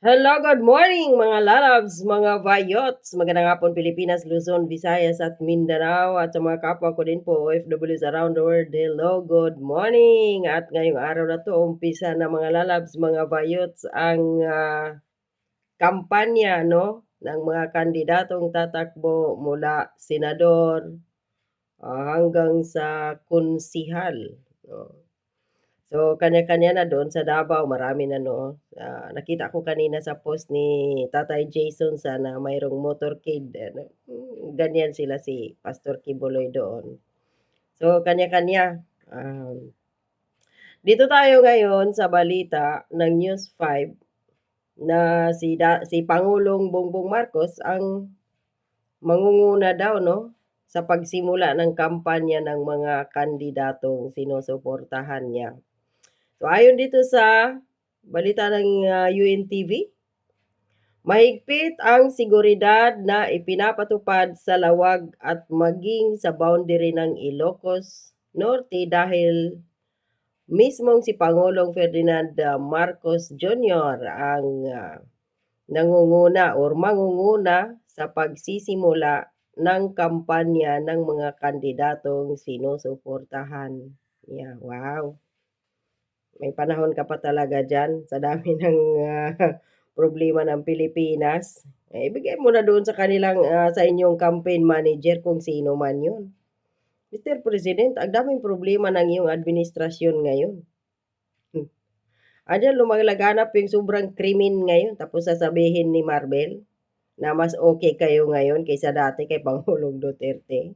Hello, good morning mga lalabs, mga vayots. Magandang hapon Pilipinas, Luzon, Visayas at Mindanao at sa mga kapwa ko din po OFWs around the world. Hello, good morning. At ngayong araw na to, umpisa na mga lalabs, mga vayots ang uh, kampanya no ng mga kandidatong tatakbo mula senador uh, hanggang sa konsihal. No? So, kanya-kanya na doon sa Davao, marami na no. Uh, nakita ko kanina sa post ni Tatay Jason sana mayroong motorcade. Ano, ganyan sila si Pastor Kibuloy doon. So, kanya-kanya. Um, dito tayo ngayon sa balita ng News 5 na si, da, si Pangulong Bongbong Marcos ang mangunguna daw no sa pagsimula ng kampanya ng mga kandidatong sinusuportahan niya. So ayon dito sa balita ng uh, UNTV, mahigpit ang seguridad na ipinapatupad sa lawag at maging sa boundary ng Ilocos Norte dahil mismong si Pangulong Ferdinand Marcos Jr. ang uh, nangunguna or mangunguna sa pagsisimula ng kampanya ng mga kandidatong sinusuportahan. Yeah, wow may panahon ka pa talaga dyan sa dami ng uh, problema ng Pilipinas. Eh, ibigay mo na doon sa kanilang, uh, sa inyong campaign manager kung sino man yun. Mr. President, ang daming problema ng iyong administrasyon ngayon. Hmm. Adyan, lumalaganap yung sobrang krimen ngayon. Tapos sasabihin ni Marvel na mas okay kayo ngayon kaysa dati kay Pangulong Duterte.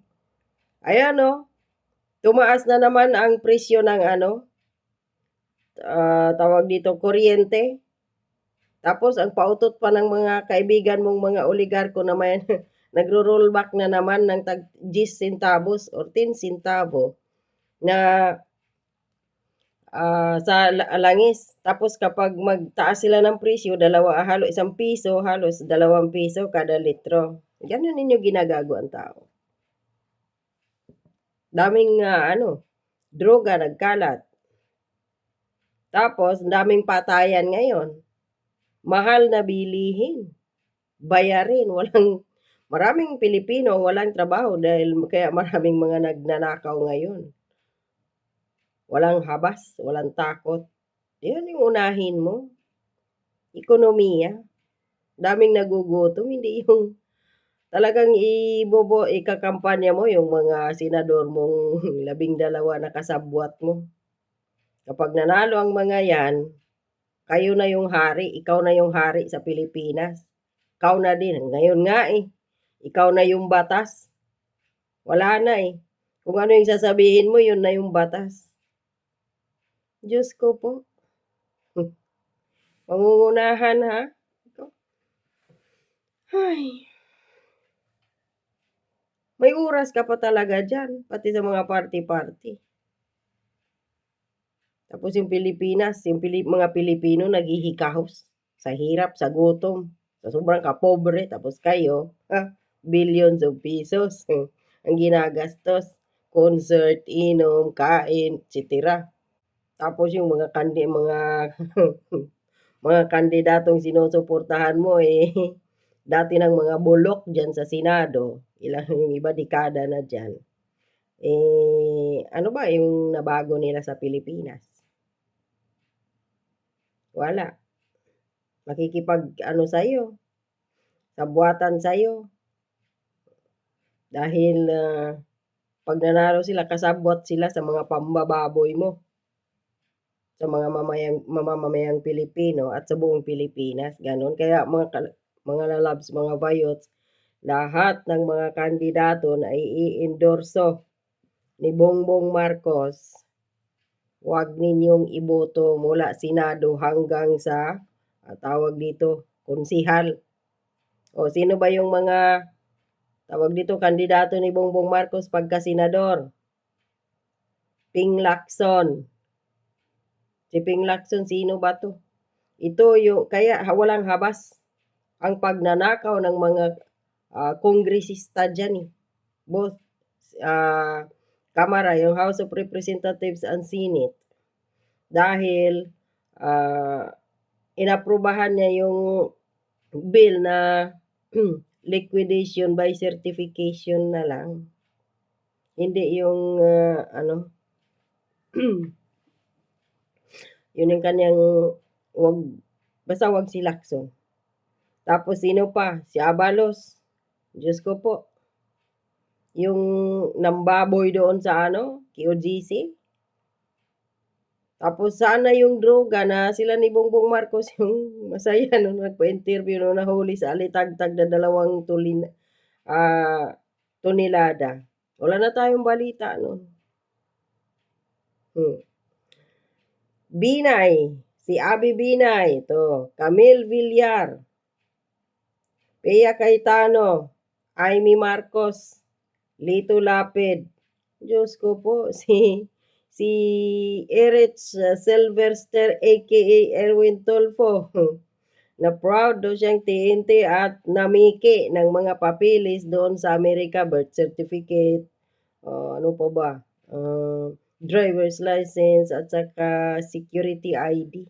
Ayan, no? Oh. Tumaas na naman ang presyo ng ano, uh, tawag dito, kuryente. Tapos, ang pautot pa ng mga kaibigan mong mga oligarko na may nagro-rollback na naman ng tag 10 centavos or 10 centavo na uh, sa langis. Tapos kapag magtaas sila ng presyo, dalawa halo isang piso, halos dalawang piso kada litro. Ganun ninyo ginagago ang tao. Daming uh, ano, droga nagkalat. Tapos, daming patayan ngayon. Mahal na bilihin. Bayarin. Walang, maraming Pilipino walang trabaho dahil kaya maraming mga nagnanakaw ngayon. Walang habas, walang takot. Yan yung unahin mo. Ekonomiya. Daming nagugutom, hindi yung talagang ibobo, ikakampanya mo yung mga senador mong labing dalawa na kasabwat mo. Kapag nanalo ang mga yan, kayo na yung hari, ikaw na yung hari sa Pilipinas. Ikaw na din. Ngayon nga eh, ikaw na yung batas. Wala na eh. Kung ano yung sasabihin mo, yun na yung batas. Diyos ko po. Pangungunahan ha. Ay. May oras ka pa talaga dyan, pati sa mga party-party. Tapos yung Pilipinas, yung Pilip, mga Pilipino naghihikahos sa hirap, sa gutom, sa sobrang kapobre. Tapos kayo, ha, billions of pesos ang ginagastos. Concert, inom, kain, etc. Tapos yung mga kandi, mga mga kandidatong sinusuportahan mo eh dati ng mga bulok diyan sa Senado, ilang yung iba dekada na diyan. Eh ano ba yung nabago nila sa Pilipinas? Wala. Makikipag ano sa'yo, sabuatan sa'yo. Dahil uh, pag nanalo sila, kasabwat sila sa mga pambababoy mo. Sa mga mamayang, mamamayang Pilipino at sa buong Pilipinas. Ganon. Kaya mga, mga lalabs, mga bayots, lahat ng mga kandidato na i-endorso ni Bongbong Marcos Huwag ninyong iboto mula Senado hanggang sa uh, tawag dito, konsihal. O sino ba yung mga tawag dito kandidato ni Bongbong Marcos pagka senador? Ping Lacson. Si Ping Lacson, sino ba to? Ito yung, kaya walang habas ang pagnanakaw ng mga uh, kongresista dyan eh. Both uh, Kamara, yung House of Representatives and Senate. Dahil uh, inaprubahan niya yung bill na liquidation by certification na lang. Hindi yung, ah, ano yun yung kanyang wag basta wag si Lacson. Tapos sino pa? Si Abalos. Diyos ko po. Yung nambaboy doon sa ano, QGC. Tapos sana yung droga na sila ni Bongbong Marcos yung masaya nung nagpa-interview nung nahuli sa alitagtag na dalawang tulin, ah, tonelada. Wala na tayong balita nun. Hmm. Binay, si Abby Binay, to, Camille Villar, Pia Cayetano, Amy Marcos, Lito Lapid. Diyos ko po, si si Erich Sylvester aka Erwin Tulfo na proud daw siyang TNT at namiki ng mga papilis doon sa Amerika, birth certificate, uh, ano pa ba, uh, driver's license at saka security ID.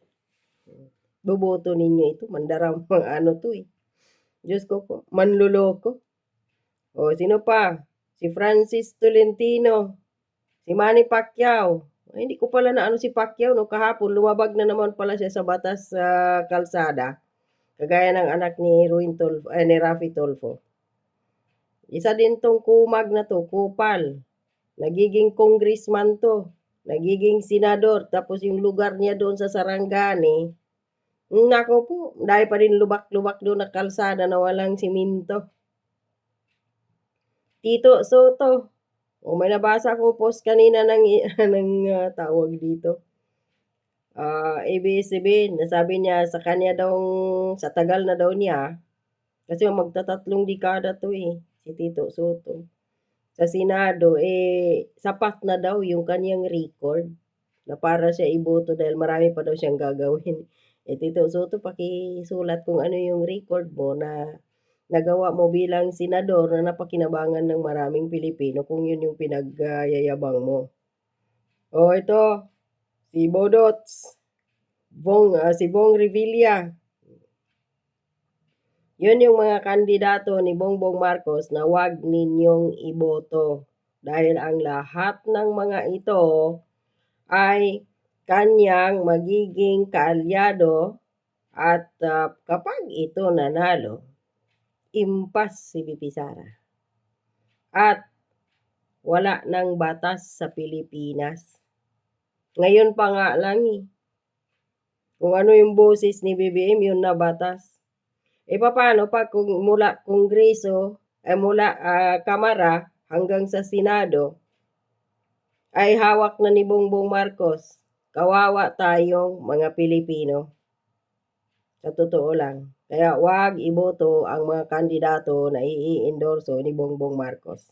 Boboto ninyo ito, mandaram ano to eh. Diyos ko po, manluloko. O, sino pa? Si Francis Tolentino, si Manny Pacquiao. Ay, hindi ko pala na ano si Pacquiao, no, kahapon, lumabag na naman pala siya sa batas sa uh, kalsada. Kagaya ng anak ni Ruin Tolfo, eh, ni Rafi Tolfo. Isa din tong kumag na to, kupal. Nagiging congressman to. Nagiging senador. Tapos yung lugar niya doon sa Sarangani, nako po, dahil pa rin lubak-lubak doon na kalsada na walang siminto. Tito Soto, o may nabasa akong post kanina ng, ng uh, tawag dito uh, ABS-CBN, nasabi niya sa kanya daw, sa tagal na daw niya, kasi magtatatlong dekada to eh, si Tito Soto. Sa Senado, eh, sapat na daw yung kanyang record na para siya iboto dahil marami pa daw siyang gagawin. Eh, Tito Soto, pakisulat kung ano yung record mo na nagawa mo bilang senador na napakinabangan ng maraming Pilipino kung yun yung pinagyayabang mo. O, oh, ito, si Bodots, Bong, uh, si Bong Revilla. Yun yung mga kandidato ni Bongbong Marcos na wag ninyong iboto. Dahil ang lahat ng mga ito ay kanyang magiging kaalyado at uh, kapag ito nanalo, impas si BP Sara. At wala ng batas sa Pilipinas. Ngayon pa nga lang eh. Kung ano yung boses ni BBM, yun na batas. E paano pag kung mula kongreso, eh mula uh, kamara hanggang sa senado, ay hawak na ni Bongbong Marcos Kawawa tayong mga Pilipino. Sa totoo lang. Kaya wag iboto ang mga kandidato na i-endorso ni Bongbong Marcos.